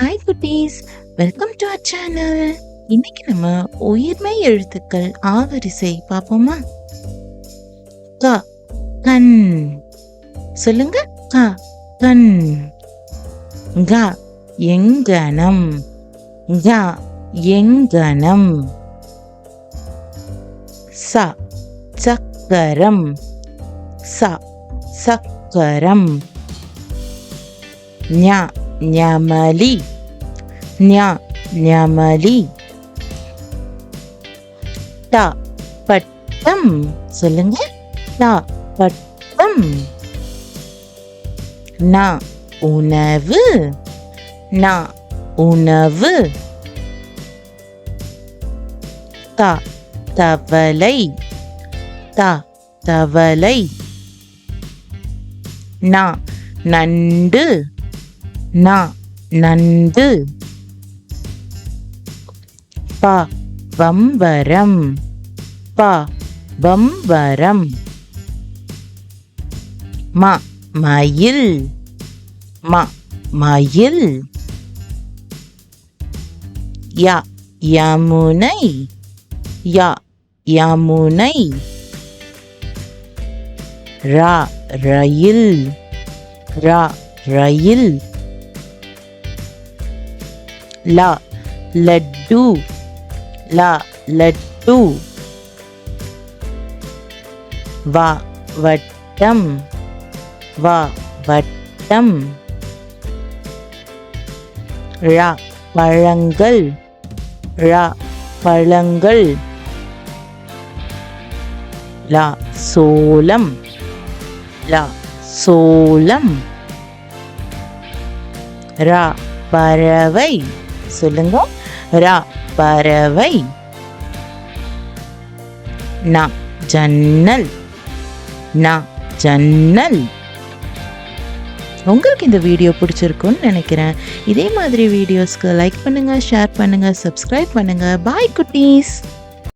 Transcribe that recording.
Hi குட்டீஸ் welcome to our channel இன்னைக்கு நம்ம உயிர்மை எழுத்துக்கள் ஆவரிசை பார்ப்போமா? க கண். சொல்லுங்க க கண். க எங்கனம். க எங்கனம். ச சக்கரம். ச சக்கரம். ஞா ஞமலி ஞா ஞமலி ட பட்டம் சொல்லுங்க. ட பட்டம் ந உணவு ந உணவு த தவளை த தவளை ந நண்டு. ந நண்டு ப வம்பரம் ப வம்பரம் ம மயில். ம மயில். ய யமுனை. ய யமுனை. ர ரயில். ர ரயில். லா லட்டு. லா லட்டு. வா வட்டம். வா வட்டம். ழ பழங்கள். ழ பழங்கள். ல சோளம். ல சோளம். ர பறவை. சொல்லுங்க. ரா பறவை. நா ஜன்னல். நா ஜன்னல். உங்களுக்கு இந்த வீடியோ பிடிச்சிருக்குன்னு நினைக்கிறேன். இதே மாதிரி வீடியோஸ்க்கு லைக் பண்ணுங்கள் ஷேர் பண்ணுங்கள் சப்ஸ்கிரைப் பண்ணுங்கள் பாய் குட்டீஸ்.